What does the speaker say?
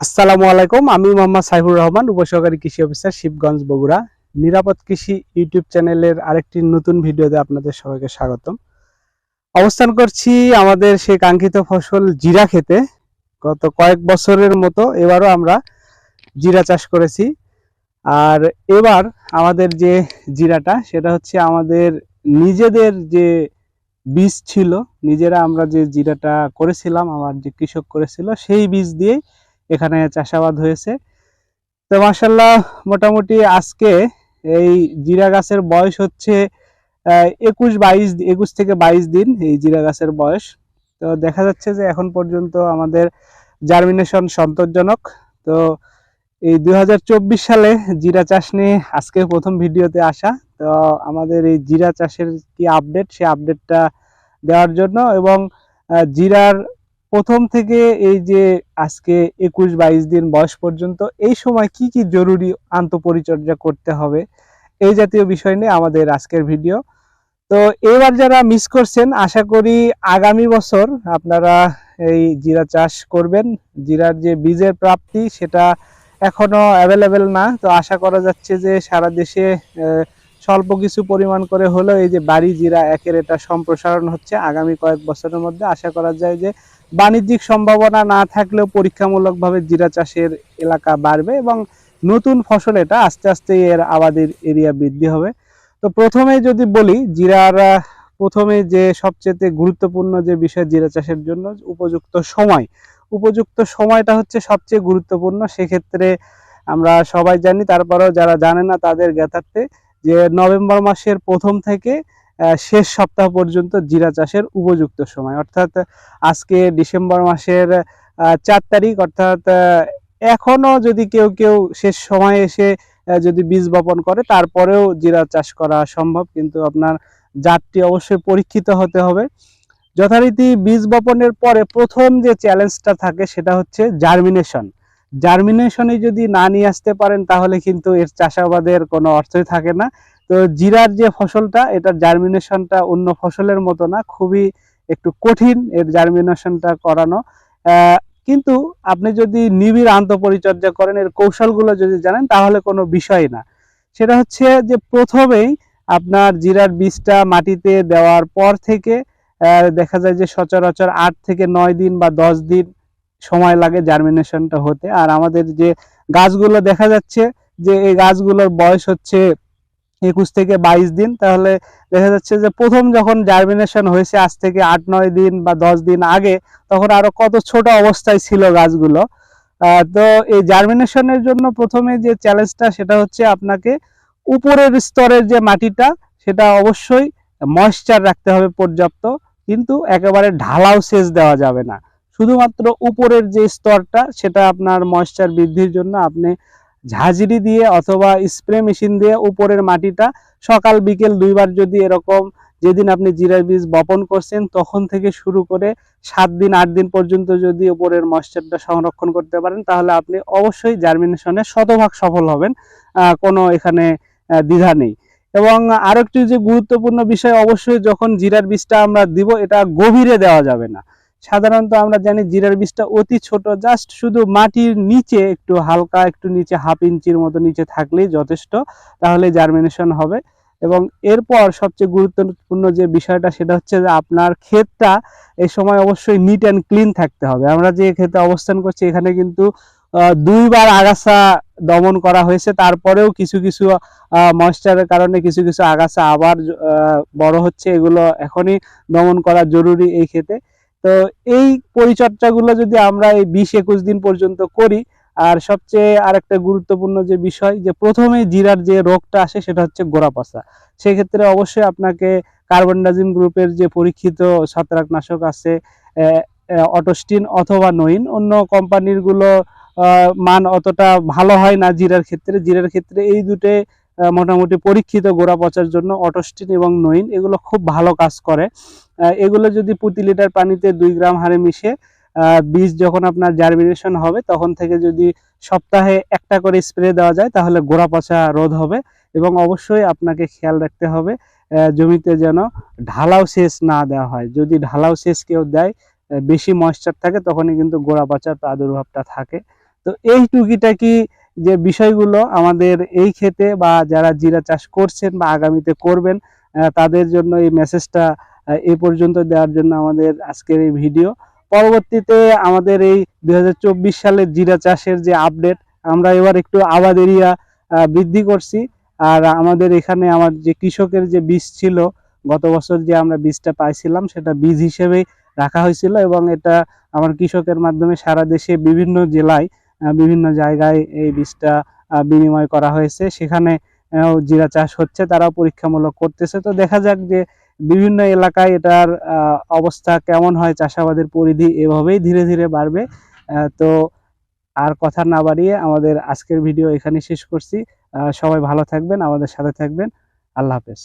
আসসালামু আলাইকুম, আমি মোহাম্মদ সাইফুর রহমান, উপসহকারী কৃষি অফিসার শিবগঞ্জ বগুড়া। নিরাপদ কৃষি ইউটিউব চ্যানেলের আরেকটি নতুন ভিডিওতে আপনাদের সবাইকে স্বাগতম। অবস্থান করছি আমাদের সেই কাঙ্ক্ষিত ফসল জিরা খেতে গত কয়েক বছরের মতো এবারও আমরা জিরা চাষ করেছি। আর এবার আমাদের যে জিরাটা, সেটা হচ্ছে আমাদের নিজেদের যে বীজ ছিল, নিজেরা আমরা যে জিরাটা করেছিলাম, আমার যে কৃষক করেছিল, সেই বীজ দিয়েই এখানে চাষাবাদ হয়েছে। তো মাসাল্লাহ মোটামুটি আজকে এই জিরা গাছের বয়স হচ্ছে একুশ বাইশ, একুশ থেকে বাইশ দিন এই জিরা গাছের বয়স। তো দেখা যাচ্ছে যে এখন পর্যন্ত আমাদের জার্মিনেশন সন্তোষজনক। তো এই দু হাজার চব্বিশ সালে জিরা চাষ নিয়ে আজকে প্রথম ভিডিওতে আসা। তো আমাদের এই জিরা চাষের কি আপডেট সেই আপডেটটা দেওয়ার জন্য এবং জিরার প্রথম থেকে এই যে আজকে একুশ বাইশ দিন বয়স পর্যন্ত এই সময় কি কি জরুরি আন্তঃপরিচর্যা করতে হবে, এই জাতীয় বিষয় নিয়ে আমাদের আজকের ভিডিও। তো এবার যারা মিস করছেন, আশা করি আগামী বছর আপনারা এই জিরা চাষ করবেন। জিরার যে বীজের প্রাপ্তি সেটা এখনও অ্যাভেলেবেল না। তো আশা করা যাচ্ছে যে সারা দেশে স্বল্প কিছু পরিমাণ করে হলেও এই যে বাড়ি জিরা একের এটা সম্প্রসারণ হচ্ছে আগামী কয়েক বছরের মধ্যে। আশা করা যায় যে বাণিজ্যিক সম্ভাবনা না থাকলেও পরীক্ষামূলকভাবে জিরা চাষের এলাকা বাড়বে এবং নতুন ফসল এটা আস্তে আস্তে এর আবাদের এরিয়া বৃদ্ধি হবে। তো প্রথমে যদি বলি, জিরার প্রথমে যে সবচেয়ে গুরুত্বপূর্ণ যে বিষয় জিরা চাষের জন্য উপযুক্ত সময়। উপযুক্ত সময়টা হচ্ছে সবচেয়ে গুরুত্বপূর্ণ, সেক্ষেত্রে আমরা সবাই জানি, তারপরেও যারা জানে না তাদের জ্ঞাতার্থে, যে নভেম্বর মাসের প্রথম থেকে শেষ সপ্তাহ পর্যন্ত জিরা চাষের উপযুক্ত সময়। অর্থাৎ আজকে ডিসেম্বর মাসের চার তারিখ অর্থাৎ আহ, এখনও যদি কেউ কেউ শেষ সময়ে এসে যদি বীজ বপন করে তারপরেও জিরা চাষ করা সম্ভব। কিন্তু আপনার জাতটি অবশ্যই পরীক্ষিত হতে হবে। যথারীতি বীজ বপনের পরে প্রথম যে চ্যালেঞ্জটা থাকে সেটা হচ্ছে জার্মিনেশন জার্মিনেশনে যদি না নিয়ে আসতে পারেন তাহলে কিন্তু এর চাষাবাদের কোনো অর্থই থাকে না। তো জিরার যে ফসলটা, এটার জার্মিনেশনটা অন্য ফসলের মতো না, খুবই একটু কঠিন এর জার্মিনেশনটা করানো। কিন্তু আপনি যদি নিবিড় আন্তঃপরিচর্যা করেন, এর কৌশলগুলো যদি জানেন, তাহলে কোনো বিষয় না। সেটা হচ্ছে যে প্রথমেই আপনার জিরার বীজটা মাটিতে দেওয়ার পর থেকে দেখা যায় যে সচরাচর আট থেকে নয় দিন বা দশ দিন সময় লাগে জার্মিনেশনটা হতে। আর আমাদের যে গাছগুলো দেখা যাচ্ছে, যে এই গাছগুলোর বয়স হচ্ছে একুশ থেকে বাইশ দিন, তাহলে দেখা যাচ্ছে যে প্রথম যখন জার্মিনেশন হয়েছে আজ থেকে আট, নয় দিন বা দশ দিন আগে, তখন আরও কত ছোট অবস্থায় ছিল গাছগুলো। তো এই জার্মিনেশনের জন্য প্রথমে যে চ্যালেঞ্জটা সেটা হচ্ছে আপনাকে উপরের স্তরের যে মাটিটা, সেটা অবশ্যই ময়েশ্চার রাখতে হবে পর্যাপ্ত, কিন্তু একেবারে ঢালাও সেচ দেওয়া যাবে না। শুধুমাত্র উপরের যে স্তরটা, সেটা আপনার ময়েশ্চার বৃদ্ধির জন্য আপনি ঝাঁঝরি দিয়ে অথবা স্প্রে মেশিন দিয়ে উপরের মাটিটা সকাল, বিকেল দুইবার যদি এরকম যেদিন আপনি জিরার বীজ বপন করছেন, তখন থেকে শুরু করে সাত দিন, আট দিন পর্যন্ত যদি উপরের ময়েশ্চারটা সংরক্ষণ করতে পারেন, তাহলে আপনি অবশ্যই জার্মিনেশনে শতভাগ সফল হবেন। কোনো এখানে দ্বিধা নেই। এবং আরেকটি যে গুরুত্বপূর্ণ বিষয়, অবশ্যই যখন জিরার বীজটা আমরা দিব, এটা গভীরে দেওয়া যাবে না। সাধারণত আমরা জানি জিরার বীজটা অতি ছোট জাস্ট শুধু মাটির নিচে একটু হালকা একটু নিচে হাফ ইঞ্চির মতো নিচে থাকলেই যথেষ্ট, তাহলে জার্মিনেশন হবে। এবং এরপর সবচেয়ে গুরুত্বপূর্ণ যে বিষয়টা সেটা হচ্ছে যে আপনার ক্ষেতটা এই সময় অবশ্যই নিট অ্যান্ড ক্লিন থাকতে হবে। আমরা যে ক্ষেতে অবস্থান করছি এখানে কিন্তু দুইবার আগাছা দমন করা হয়েছে। তারপরেও কিছু কিছু ময়েশ্চারের কারণে কিছু কিছু আগাছা আবার বড় হচ্ছে। এগুলো এখনই দমন করা জরুরি এই ক্ষেতে। তো এই পরিচর্যাগুলো যদি আমরা এই বিশ একুশ দিন পর্যন্ত করি, আর সবচেয়ে আরেকটা গুরুত্বপূর্ণ যে বিষয়, যে প্রথমে জিরার যে রোগটা আসে সেটা হচ্ছে গোড়া পচা সেক্ষেত্রে অবশ্যই আপনাকে কার্বনডাজিম গ্রুপের যে পরীক্ষিত ছত্রাকনাশক আছে অটোস্টিন অথবা নইন, অন্য কোম্পানিরগুলো মান অতটা ভালো হয় না জিরার ক্ষেত্রে। জিরার ক্ষেত্রে এই দুটো মোটামুটি পরীক্ষিত গোড়া পচার জন্য অটোস্টিন এবং নইন, এগুলো খুব ভালো কাজ করে। এগুলো যদি প্রতি লিটার পানিতে দুই গ্রাম হারে মিশে বীজ যখন আপনার জার্মিনেশন হবে, তখন থেকে যদি সপ্তাহে একটা করে স্প্রে দেওয়া যায়, তাহলে গোড়া পচা রোধ হবে এবং অবশ্যই আপনাকে খেয়াল রাখতে হবে জমিতে যেন ঢালাও সেচ না দেওয়া হয়। যদি ঢালাও সেচ কেউ দেয় বেশি ময়েশ্চার থাকে, তখনই কিন্তু গোড়া পচার প্রাদুর্ভাবটা থাকে। তো এই টুকিটাকি যে বিষয়গুলো আমাদের এই ক্ষেতে বা যারা জিরা চাষ করছেন বা আগামীতে করবেন তাদের জন্য এই মেসেজটা এই পর্যন্ত দেওয়ার জন্য আমাদের আজকের এই ভিডিও পরবর্তীতে আমাদের এই দু হাজার চব্বিশ সালের জিরা চাষের যে আপডেট আমরা এবার একটু আবাদ এরিয়া বৃদ্ধি করছি। আর আমাদের এখানে আমার যে কৃষকের যে বীজ ছিল, গত বছর যে আমরা বীজটা পাইছিলাম, সেটা বীজ হিসেবেই রাখা হয়েছিল এবং এটা আমার কৃষকের মাধ্যমে সারা দেশে বিভিন্ন জেলায় বিভিন্ন জায়গায় এই বীজটা বিনিময় করা হয়েছে। সেখানে জিরা চাষ হচ্ছে তারা পরীক্ষামূলক করতেছে। তো দেখা যাক যে বিভিন্ন এলাকায় এটার অবস্থা কেমন হয়, চাষাবাদের পরিধি এভাবেই ধীরে ধীরে বাড়বে। তো আর কথা না বাড়িয়ে আমাদের আজকের ভিডিও এখানে শেষ করছি। সবাই ভালো থাকবেন, আমাদের সাথে থাকবেন। আল্লাহ হাফেজ।